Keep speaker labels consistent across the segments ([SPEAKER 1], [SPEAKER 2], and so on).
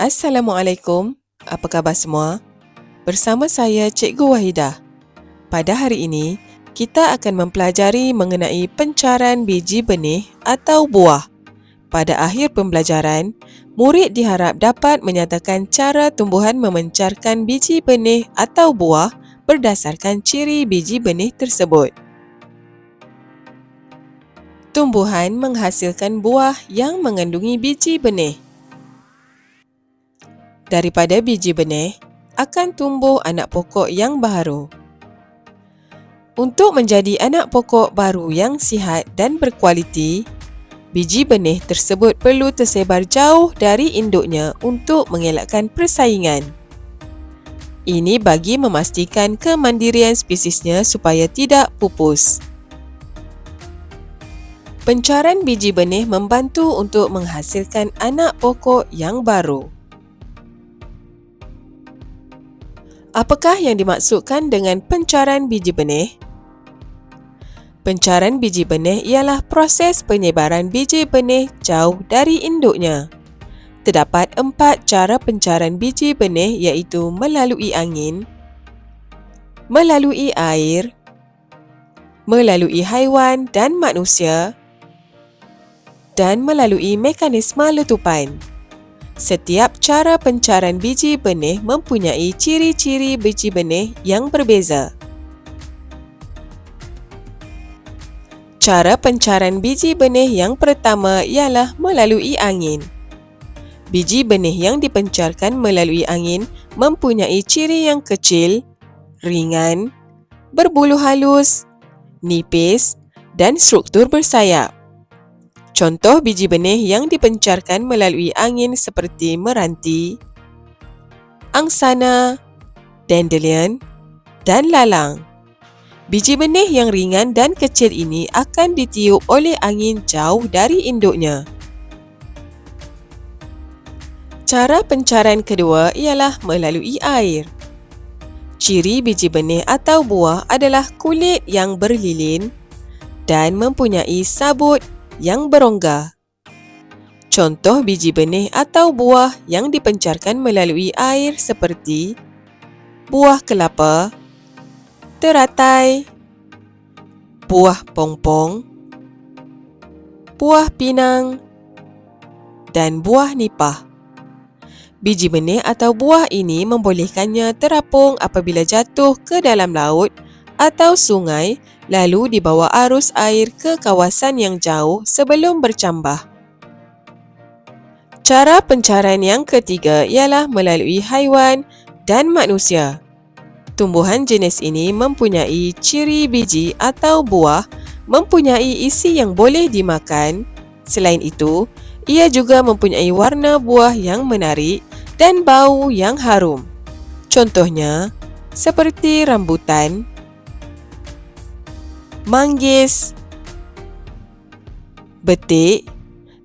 [SPEAKER 1] Assalamualaikum. Apa khabar semua? Bersama saya Cikgu Wahidah. Pada hari ini, kita akan mempelajari mengenai pencaran biji benih atau buah. Pada akhir pembelajaran, murid diharap dapat menyatakan cara tumbuhan memencarkan biji benih atau buah berdasarkan ciri biji benih tersebut. Tumbuhan menghasilkan buah yang mengandungi biji benih. Daripada biji benih, akan tumbuh anak pokok yang baru. Untuk menjadi anak pokok baru yang sihat dan berkualiti, biji benih tersebut perlu tersebar jauh dari induknya untuk mengelakkan persaingan. Ini bagi memastikan kemandirian spesiesnya supaya tidak pupus. Pencaran biji benih membantu untuk menghasilkan anak pokok yang baru. Apakah yang dimaksudkan dengan pencaran biji benih? Pencaran biji benih ialah proses penyebaran biji benih jauh dari induknya. Terdapat empat cara pencaran biji benih iaitu melalui angin, melalui air, melalui haiwan dan manusia dan melalui mekanisme letupan. Setiap cara pencaran biji benih mempunyai ciri-ciri biji benih yang berbeza. Cara pencaran biji benih yang pertama ialah melalui angin. Biji benih yang dipencarkan melalui angin mempunyai ciri yang kecil, ringan, berbulu halus, nipis dan struktur bersayap. Contoh biji benih yang dipencarkan melalui angin seperti meranti, angsana, dandelion dan lalang. Biji benih yang ringan dan kecil ini akan ditiup oleh angin jauh dari induknya. Cara pencaran kedua ialah melalui air. Ciri biji benih atau buah adalah kulit yang berlilin dan mempunyai sabut yang berongga. Contoh biji benih atau buah yang dipencarkan melalui air seperti buah kelapa, teratai, buah pongpong, buah pinang dan buah nipah. Biji benih atau buah ini membolehkannya terapung apabila jatuh ke dalam laut atau sungai lalu dibawa arus air ke kawasan yang jauh sebelum bercambah. Cara pencaran yang ketiga ialah melalui haiwan dan manusia. Tumbuhan jenis ini mempunyai ciri biji atau buah mempunyai isi yang boleh dimakan. Selain itu, ia juga mempunyai warna buah yang menarik dan bau yang harum. Contohnya, seperti rambutan, manggis, betik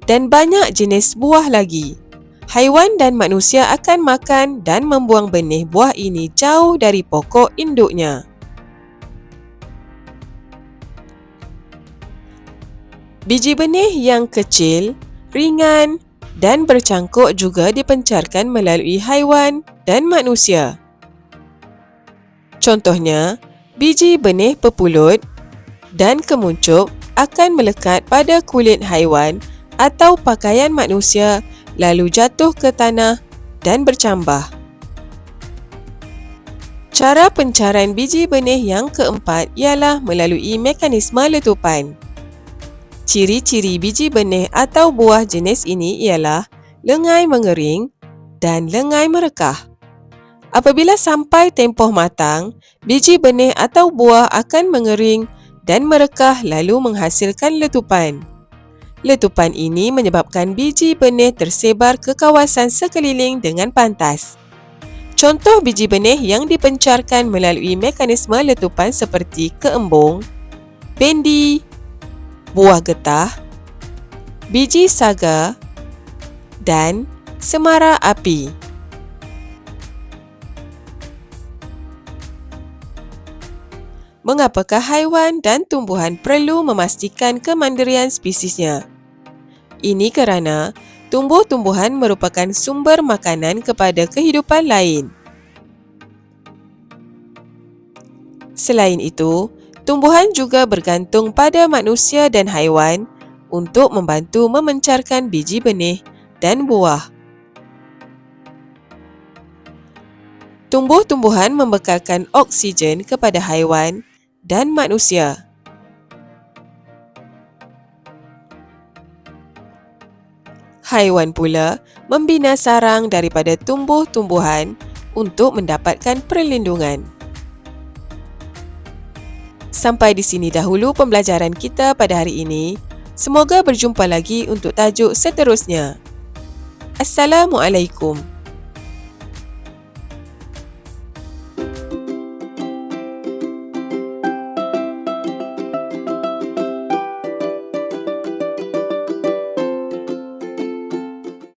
[SPEAKER 1] dan banyak jenis buah lagi. Haiwan dan manusia akan makan dan membuang benih buah ini jauh dari pokok induknya. Biji benih yang kecil, ringan dan bercangkuk juga dipencarkan melalui haiwan dan manusia. Contohnya, biji benih pepulut, dan kemuncup akan melekat pada kulit haiwan atau pakaian manusia lalu jatuh ke tanah dan bercambah. Cara pencaran biji benih yang keempat ialah melalui mekanisme letupan. Ciri-ciri biji benih atau buah jenis ini ialah lengai mengering dan lengai merekah. Apabila sampai tempoh matang, biji benih atau buah akan mengering dan merekah lalu menghasilkan letupan. Letupan ini menyebabkan biji benih tersebar ke kawasan sekeliling dengan pantas. Contoh biji benih yang dipencarkan melalui mekanisme letupan seperti keembung, bendi, buah getah, biji saga dan semara api. Mengapakah haiwan dan tumbuhan perlu memastikan kemandirian spesiesnya. Ini kerana tumbuh-tumbuhan merupakan sumber makanan kepada kehidupan lain. Selain itu, tumbuhan juga bergantung pada manusia dan haiwan untuk membantu memencarkan biji benih dan buah. Tumbuh-tumbuhan membekalkan oksigen kepada haiwan dan manusia. Haiwan pula membina sarang daripada tumbuh-tumbuhan untuk mendapatkan perlindungan. Sampai di sini dahulu pembelajaran kita pada hari ini. Semoga berjumpa lagi untuk tajuk seterusnya. Assalamualaikum.